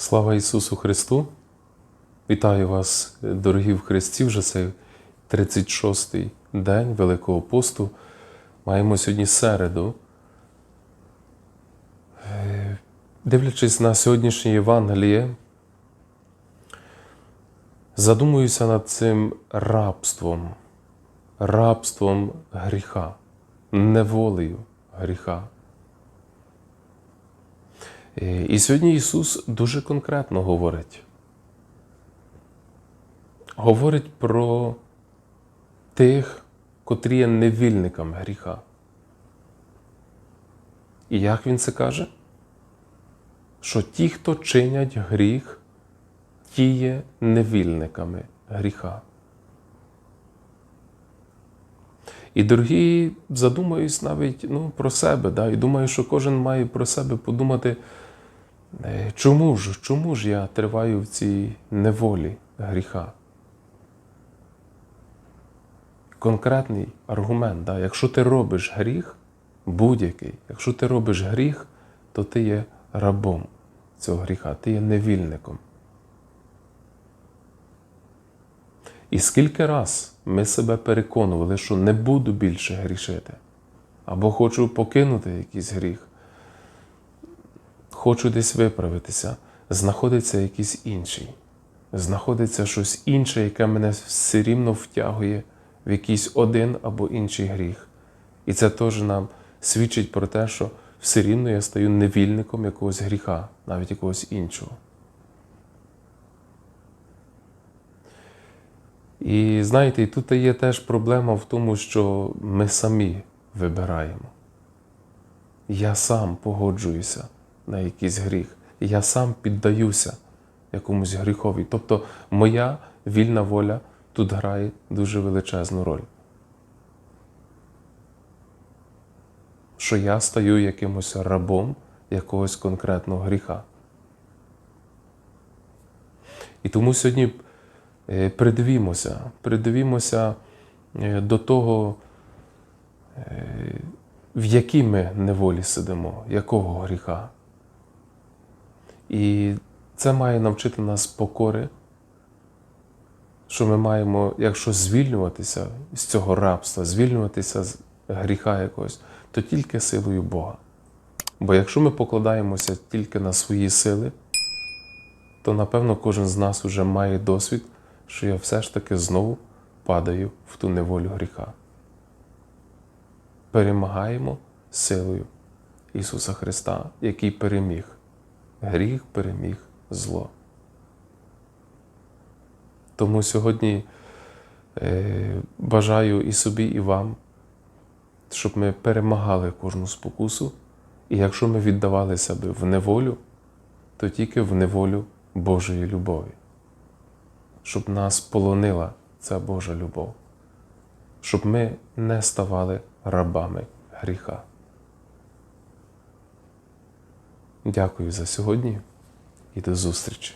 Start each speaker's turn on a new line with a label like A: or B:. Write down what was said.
A: Слава Ісусу Христу! Вітаю вас, дорогі в Христі, вже цей 36-й день Великого посту. Маємо сьогодні середу. Дивлячись на сьогоднішнє Євангеліє, задумуюся над цим рабством, рабством гріха, неволею гріха. Е, І сьогодні Ісус дуже конкретно говорить. Говорить про тих, котрі є невільниками гріха. І як Він це каже? Що ті, хто чинять гріх, ті є невільниками гріха. І дорогі, задумаюсь навіть ну, про себе, да? і думаю, що кожен має про себе подумати, чому ж, чому ж я триваю в цій неволі гріха? Конкретний аргумент, да? якщо ти робиш гріх, будь-який, якщо ти робиш гріх, то ти є рабом цього гріха, ти є невільником. І скільки раз ми себе переконували, що не буду більше грішити, або хочу покинути якийсь гріх, хочу десь виправитися, знаходиться якийсь інший, знаходиться щось інше, яке мене все рівно втягує в якийсь один або інший гріх. І це теж нам свідчить про те, що все рівно я стаю невільником якогось гріха, навіть якогось іншого. І знаєте, і тут є теж проблема в тому, що ми самі вибираємо. Я сам погоджуюся на якийсь гріх, я сам піддаюся якомусь гріхові. Тобто моя вільна воля тут грає дуже величезну роль. Що я стаю якимось рабом якогось конкретного гріха. І тому сьогодні е, придивімося, придивімося е, до того, е, в якій ми неволі сидимо, якого гріха. І це має навчити нас покори, що ми маємо, якщо звільнюватися з цього рабства, звільнюватися з гріха якогось, то тільки силою Бога. Бо якщо ми покладаємося тільки на свої сили, то напевно кожен з нас вже має досвід, що я все ж таки знову падаю в ту неволю гріха. Перемагаємо силою Ісуса Христа, який переміг. Гріх переміг зло. Тому сьогодні е, бажаю і собі, і вам, щоб ми перемагали кожну спокусу, і якщо ми віддавали себе в неволю, то тільки в неволю Божої любові, щоб нас полонила ця Божа любов, щоб ми не ставали рабами гріха. Дякую за сьогодні і до зустрічі!